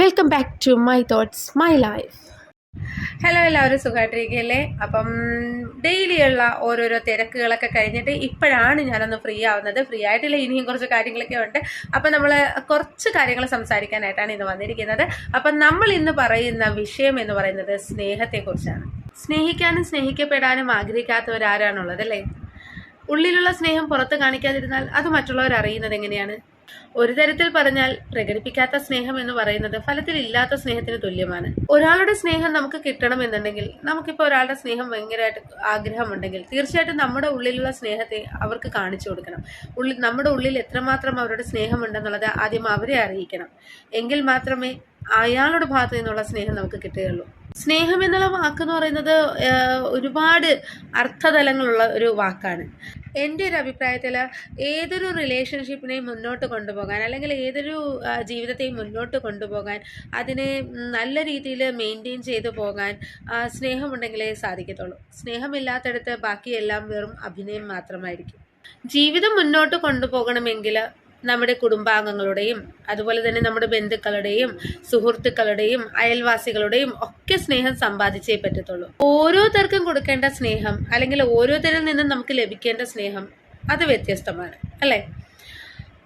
Welcome back to my thoughts my life hello എല്ലാവരും സുഖമായിട്ടിരിക്കുകയല്ലേ? അപ്പം ഡെയിലിയുള്ള ഓരോരോ തിരക്കുകളൊക്കെ കഴിഞ്ഞിട്ട് ഇപ്പോഴാണ് ഞാനൊന്ന് ഫ്രീ ആവുന്നത്. ഫ്രീ ആയിട്ടില്ല? ഇനിയും കുറച്ച് കാര്യങ്ങളൊക്കെ ഉണ്ട്. അപ്പം നമ്മൾ കുറച്ച് കാര്യങ്ങൾ സംസാരിക്കാനായിട്ടാണ് ഇന്ന് വന്നിരിക്കുന്നത്. അപ്പം നമ്മൾ ഇന്ന് പറയുന്ന വിഷയം എന്ന് പറയുന്നത് സ്നേഹത്തെക്കുറിച്ചാണ്. സ്നേഹിക്കാനും സ്നേഹിക്കപ്പെടാനും ആഗ്രഹിക്കാത്തവരാരാണുള്ളത് അല്ലേ? ഉള്ളിലുള്ള സ്നേഹം പുറത്ത് കാണിക്കാതിരുന്നാൽ അത് മറ്റുള്ളവർ അറിയുന്നത് എങ്ങനെയാണ്? ഒരു തരത്തിൽ പറഞ്ഞാൽ പ്രകടിപ്പിക്കാത്ത സ്നേഹം എന്ന് പറയുന്നത് ഫലത്തിൽ ഇല്ലാത്ത സ്നേഹത്തിന് തുല്യമാണ്. ഒരാളുടെ സ്നേഹം നമുക്ക് കിട്ടണം കിട്ടണമെന്നുണ്ടെങ്കിൽ നമുക്കിപ്പോൾ ഒരാളുടെ സ്നേഹം ഭയങ്കരമായിട്ട് ആഗ്രഹമുണ്ടെങ്കിൽ തീർച്ചയായിട്ടും നമ്മുടെ ഉള്ളിലുള്ള സ്നേഹത്തെ അവർക്ക് കാണിച്ചു കൊടുക്കണം. ഉള്ളിൽ നമ്മുടെ ഉള്ളിൽ എത്രമാത്രം അവരുടെ സ്നേഹമുണ്ടെന്നുള്ളത് ആദ്യം അവരെ അറിയിക്കണം. എങ്കിൽ മാത്രമേ അയാളുടെ ഭാഗത്തു നിന്നുള്ള സ്നേഹം നമുക്ക് കിട്ടുകയുള്ളൂ. സ്നേഹം എന്നുള്ള വാക്കെന്ന് പറയുന്നത് ഒരുപാട് അർത്ഥതലങ്ങളുള്ള ഒരു വാക്കാണ്. എന്റെ ഒരു അഭിപ്രായത്തിൽ ഏതൊരു റിലേഷൻഷിപ്പിനെയും മുന്നോട്ട് കൊണ്ടുപോകാൻ അല്ലെങ്കിൽ ഏതൊരു ജീവിതത്തെയും മുന്നോട്ട് കൊണ്ടുപോകാൻ അതിനെ നല്ല രീതിയിൽ മെയിന്റെയിൻ ചെയ്തു പോകാൻ സ്നേഹമുണ്ടെങ്കിലേ സാധിക്കത്തുള്ളൂ. സ്നേഹമില്ലാത്തടത്ത് ബാക്കിയെല്ലാം വെറും അഭിനയം മാത്രമായിരിക്കും. ജീവിതം മുന്നോട്ട് കൊണ്ടുപോകണമെങ്കിൽ നമ്മുടെ കുടുംബാംഗങ്ങളുടെയും അതുപോലെ തന്നെ നമ്മുടെ ബന്ധുക്കളുടെയും സുഹൃത്തുക്കളുടെയും അയൽവാസികളുടെയും ഒക്കെ സ്നേഹം സമ്പാദിച്ചേ പറ്റത്തുള്ളൂ. ഓരോരുത്തർക്കും കൊടുക്കേണ്ട സ്നേഹം അല്ലെങ്കിൽ ഓരോരുത്തരിൽ നിന്നും നമുക്ക് ലഭിക്കേണ്ട സ്നേഹം അത് വ്യത്യസ്തമാണ്. അല്ലേ?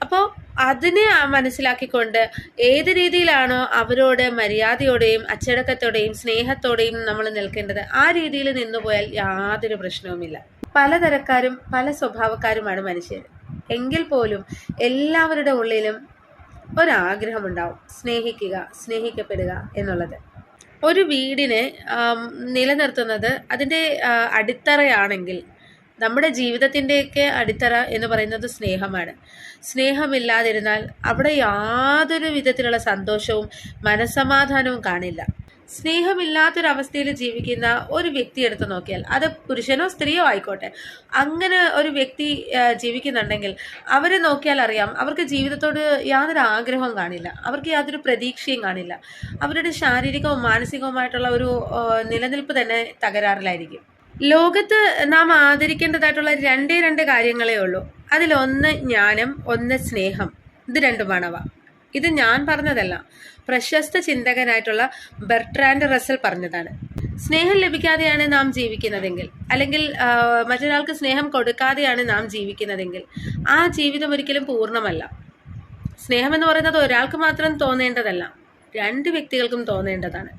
അപ്പോൾ അതിനെ മനസ്സിലാക്കിക്കൊണ്ട് ഏത് രീതിയിലാണോ അവരോട് മര്യാദയോടെയും അച്ചടക്കത്തോടെയും സ്നേഹത്തോടെയും നമ്മൾ നിൽക്കേണ്ടത് ആ രീതിയിൽ നിന്നുപോയാൽ യാതൊരു പ്രശ്നവുമില്ല. പലതരക്കാരും പല സ്വഭാവക്കാരുമാണ് മനുഷ്യർ. എങ്കിൽ പോലും എല്ലാവരുടെ ഉള്ളിലും ഒരാഗ്രഹമുണ്ടാവും. സ്നേഹിക്കുക സ്നേഹിക്കപ്പെടുക എന്നുള്ളത്. ഒരു വീടിനെ നിലനിർത്തുന്നത് അതിന്റെ അടിത്തറയാണെങ്കിൽ നമ്മുടെ ജീവിതത്തിന്റെയൊക്കെ അടിത്തറ എന്ന് പറയുന്നത് സ്നേഹമാണ്. സ്നേഹമില്ലാതിരുന്നാൽ അവിടെ യാതൊരു വിധത്തിലുള്ള സന്തോഷവും മനസ്സമാധാനവും കാണില്ല. സ്നേഹമില്ലാത്തൊരവസ്ഥയിൽ ജീവിക്കുന്ന ഒരു വ്യക്തി എടുത്തു നോക്കിയാൽ അത് പുരുഷനോ സ്ത്രീയോ ആയിക്കോട്ടെ. അങ്ങനെ ഒരു വ്യക്തി ജീവിക്കുന്നുണ്ടെങ്കിൽ അവരെ നോക്കിയാൽ അറിയാം അവർക്ക് ജീവിതത്തോട് യാതൊരു ആഗ്രഹവും കാണില്ല. അവർക്ക് യാതൊരു പ്രതീക്ഷയും കാണില്ല. അവരുടെ ശാരീരികവും മാനസികവുമായിട്ടുള്ള ഒരു നിലനിൽപ്പ് തന്നെ തകരാറിലായിരിക്കും. ലോകത്ത് നാം ആദരിക്കേണ്ടതായിട്ടുള്ള രണ്ടേ രണ്ട് കാര്യങ്ങളേ ഉള്ളൂ. അതിലൊന്ന് ജ്ഞാനം ഒന്ന് സ്നേഹം. ഇത് രണ്ടുമാണവ. ഇത് ഞാൻ പറഞ്ഞതല്ല. പ്രശസ്ത ചിന്തകനായിട്ടുള്ള ബെർട്രാൻഡ് റസൽ പറഞ്ഞതാണ്. സ്നേഹം ലഭിക്കാതെയാണ് നാം ജീവിക്കുന്നതെങ്കിൽ അല്ലെങ്കിൽ മറ്റൊരാൾക്ക് സ്നേഹം കൊടുക്കാതെയാണ് നാം ജീവിക്കുന്നതെങ്കിൽ ആ ജീവിതം ഒരിക്കലും പൂർണമല്ല. സ്നേഹം എന്ന് പറയുന്നത് ഒരാൾക്ക് മാത്രം തോന്നേണ്ടതല്ല രണ്ട് വ്യക്തികൾക്കും തോന്നേണ്ടതാണ്.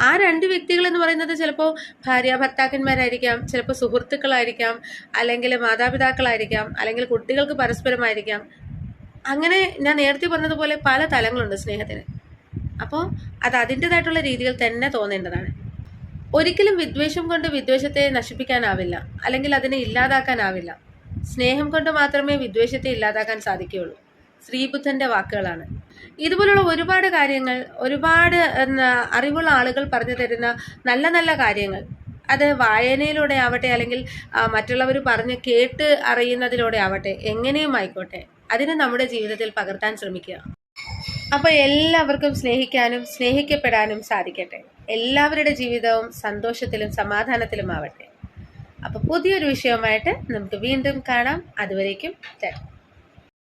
ആ രണ്ട് വ്യക്തികൾ എന്ന് പറയുന്നത് ചിലപ്പോൾ ഭാര്യ ഭർത്താക്കന്മാരായിരിക്കാം ചിലപ്പോൾ സുഹൃത്തുക്കളായിരിക്കാം അല്ലെങ്കിൽ മാതാപിതാക്കളായിരിക്കാം അല്ലെങ്കിൽ കുട്ടികൾക്ക് പരസ്പരമായിരിക്കാം അങ്ങനെ ഞാൻ നേരത്തെ പറഞ്ഞതുപോലെ പല തലങ്ങളുണ്ട് സ്നേഹത്തിന്. അപ്പോൾ അത് അതിന്റെതായിട്ടുള്ള രീതികൾ തന്നെ തോന്നേണ്ടതാണ്. ഒരിക്കലും വിദ്വേഷം കൊണ്ട് വിദ്വേഷത്തെ നശിപ്പിക്കാനാവില്ല. അല്ലെങ്കിൽ അതിനെ ഇല്ലാതാക്കാനാവില്ല. സ്നേഹം കൊണ്ട് മാത്രമേ വിദ്വേഷത്തെ ഇല്ലാതാക്കാൻ സാധിക്കുകയുള്ളൂ. ശ്രീബുദ്ധന്റെ വാക്കുകളാണ്. ഇതുപോലുള്ള ഒരുപാട് കാര്യങ്ങൾ ഒരുപാട് അറിവുള്ള ആളുകൾ പറഞ്ഞു തരുന്ന നല്ല നല്ല കാര്യങ്ങൾ അത് വായനയിലൂടെ ആവട്ടെ അല്ലെങ്കിൽ മറ്റുള്ളവർ പറഞ്ഞ് കേട്ട് അറിയുന്നതിലൂടെ ആവട്ടെ എങ്ങനെയും ആയിക്കോട്ടെ. അതിനെ നമ്മുടെ ജീവിതത്തിൽ പകർത്താൻ ശ്രമിക്കുക. അപ്പോൾ എല്ലാവർക്കും സ്നേഹിക്കാനും സ്നേഹിക്കപ്പെടാനും സാധിക്കട്ടെ. എല്ലാവരുടെ ജീവിതവും സന്തോഷത്തിലും സമാധാനത്തിലും ആവട്ടെ അപ്പോൾ പുതിയൊരു വിഷയവുമായിട്ട് നമുക്ക് വീണ്ടും കാണാം. അതുവരേക്കും